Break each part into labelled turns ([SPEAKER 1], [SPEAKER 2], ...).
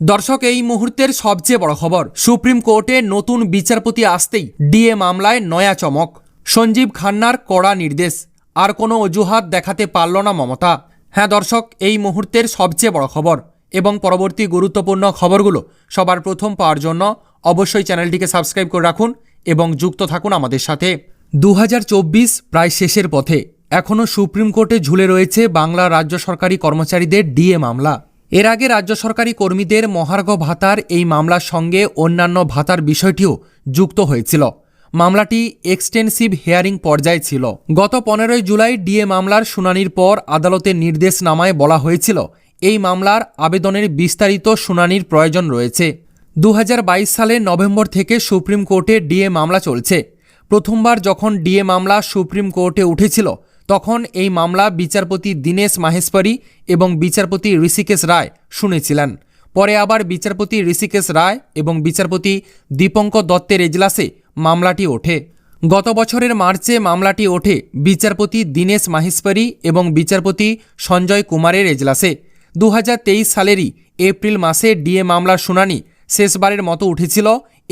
[SPEAKER 1] দর্শক, এই মুহূর্তের সবচেয়ে বড় খবর, সুপ্রিম কোর্টে নতুন বিচারপতি আসতেই ডিএ মামলায় নয়া চমক। সঞ্জীব খান্নার কড়া নির্দেশ, আর কোনো অজুহাত দেখাতে পারল না মমতা। হ্যাঁ দর্শক, এই মুহূর্তের সবচেয়ে বড় খবর এবং পরবর্তী গুরুত্বপূর্ণ খবরগুলো সবার প্রথম পাওয়ার জন্য অবশ্যই চ্যানেলটিকে সাবস্ক্রাইব করে রাখুন এবং যুক্ত থাকুন আমাদের সাথে। দু হাজার চব্বিশ প্রায় শেষের পথে এখনও সুপ্রিম কোর্টে ঝুলে রয়েছে বাংলা রাজ্য সরকারি কর্মচারীদের ডিএ মামলা। এর আগে রাজ্য সরকারি কর্মীদের মহার্ঘ ভাতার এই মামলার সঙ্গে অন্যান্য ভাতার বিষয়টিও যুক্ত হয়েছিল। মামলাটি এক্সটেন্সিভ হেয়ারিং পর্যায়ে ছিল। গত পনেরোই জুলাই ডিএ মামলার শুনানির পর আদালতের নির্দেশনামায় বলা হয়েছিল, এই মামলার আবেদনের বিস্তারিত শুনানির প্রয়োজন রয়েছে। দু সালের নভেম্বর থেকে সুপ্রিম কোর্টে ডিএ মামলা চলছে। প্রথমবার যখন ডিএ মামলা সুপ্রিম কোর্টে উঠেছিল তখন এই মামলা বিচারপতি দীনেশ মাহেশ্বরী এবং বিচারপতি ঋষিকেশ রায় শুনেছিলেন। পরে আবার বিচারপতি ঋষিকেশ রায় এবং বিচারপতি দীপঙ্ক দত্তের এজলাসে মামলাটি ওঠে। গত বছরের মার্চে মামলাটি ওঠে বিচারপতি দীনেশ মাহেশ্বরী এবং বিচারপতি সঞ্জয় কুমারের এজলাসে। দু হাজার তেইশ সালেরই এপ্রিল মাসে ডিএ মামলার শুনানি শেষবারের মতো উঠেছিল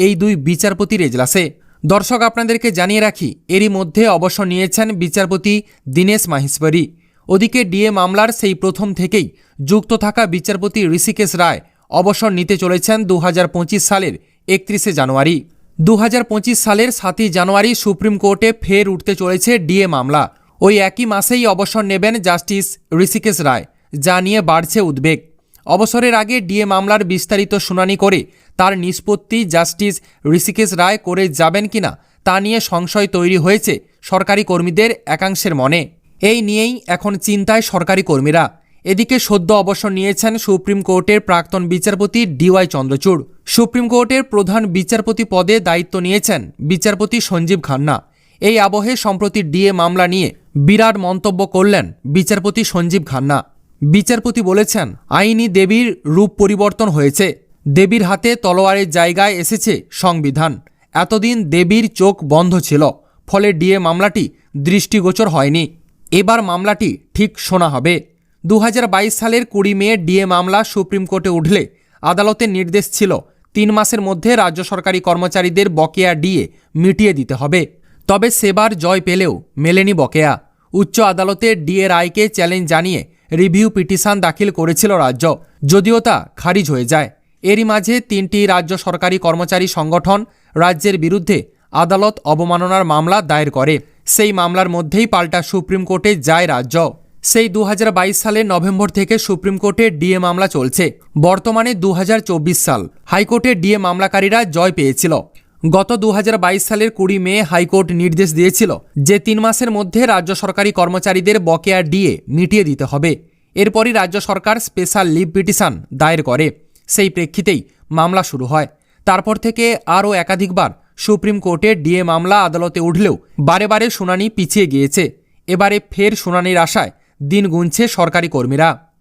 [SPEAKER 1] এই দুই বিচারপতির এজলাসে। দর্শক, আপনাদেরকে জানিয়ে রাখি, এরই মধ্যে অবসর নিয়েছেন বিচারপতি দীনেশ মাহেশ্বরী। ওদিকে ডিএ মামলার সেই প্রথম থেকেই যুক্ত থাকা বিচারপতি ঋষিকেশ রায় অবসর নিতে চলেছেন দু হাজার পঁচিশ সালের একত্রিশে জানুয়ারি। দু হাজার পঁচিশ সালের সাতই জানুয়ারি সুপ্রিম কোর্টে ফের উঠতে চলেছে ডিএ মামলা। ওই একই মাসেই অবসর নেবেন জাস্টিস ঋষিকেশ রায়, যা নিয়ে বাড়ছে উদ্বেগ। অবসরের আগে ডিএ মামলার বিস্তারিত শুনানি করে তার নিষ্পত্তি জাস্টিস ঋষিকেশ রায় করে যাবেন কিনা তা নিয়ে সংশয় তৈরি হয়েছে সরকারি কর্মীদের একাংশের মনে। এই নিয়েই এখন চিন্তায় সরকারি কর্মীরা। এদিকে সদ্য অবসর নিয়েছেন সুপ্রিম কোর্টের প্রাক্তন বিচারপতি ডিওয়াই চন্দ্রচূড়। সুপ্রিম কোর্টের প্রধান বিচারপতি পদে দায়িত্ব নিয়েছেন বিচারপতি সঞ্জীব খান্না। এই আবহে সম্প্রতি ডিএ মামলা নিয়ে বিরাট মন্তব্য করলেন বিচারপতি সঞ্জীব খান্না। বিচারপতি বলেছেন, আইনি দেবীর রূপ পরিবর্তন হয়েছে। দেবীর হাতে তলোয়ারের জায়গায় এসেছে সংবিধান। এতদিন দেবীর চোখ বন্ধ ছিল, ফলে ডিএ মামলাটি দৃষ্টিগোচর হয়নি। এবার মামলাটি ঠিক শোনা হবে। দু হাজার বাইশ সালের কুড়ি মে ডিএ মামলা সুপ্রিম কোর্টে উঠলে আদালতের নির্দেশ ছিল, তিন মাসের মধ্যে রাজ্য সরকারি কর্মচারীদের বকেয়া ডিএ মিটিয়ে দিতে হবে। তবে সেবার জয় পেলেও মেলেনি বকেয়া। উচ্চ আদালতে ডিএ রায়কে চ্যালেঞ্জ জানিয়ে রিভিউ পিটিশন দাখিল করেছিল রাজ্য। যদিও তা খারিজ হয়ে যায়। এরই মাঝে তিনটি রাজ্য সরকারি কর্মচারী সংগঠন রাজ্যের বিরুদ্ধে আদালত অবমাননার মামলা দায়ের করে। সেই মামলার মধ্যেই পাল্টা সুপ্রিম কোর্টে যায় রাজ্য। সেই দু সালের নভেম্বর থেকে সুপ্রিম কোর্টে ডিএ মামলা চলছে। বর্তমানে দু হাজার চব্বিশ সাল। হাইকোর্টে ডিএ মামলাকারীরা জয় পেয়েছিল। গত দু হাজার বাইশ সালের কুড়ি মে হাইকোর্ট নির্দেশ দিয়েছিল যে তিন মাসের মধ্যে রাজ্য সরকারি কর্মচারীদের বকেয়া ডিএ মিটিয়ে দিতে হবে। এরপরই রাজ্য সরকার স্পেশাল লিভ পিটিশন দায়ের করে। সেই প্রেক্ষিতেই মামলা শুরু হয়। তারপর থেকে আরও একাধিকবার সুপ্রিম কোর্টে ডিএ মামলা আদালতে উঠলেও বারে বারে শুনানি পিছিয়ে গিয়েছে। এবারে ফের শুনানির আশায় দিন গুনছে সরকারি কর্মীরা।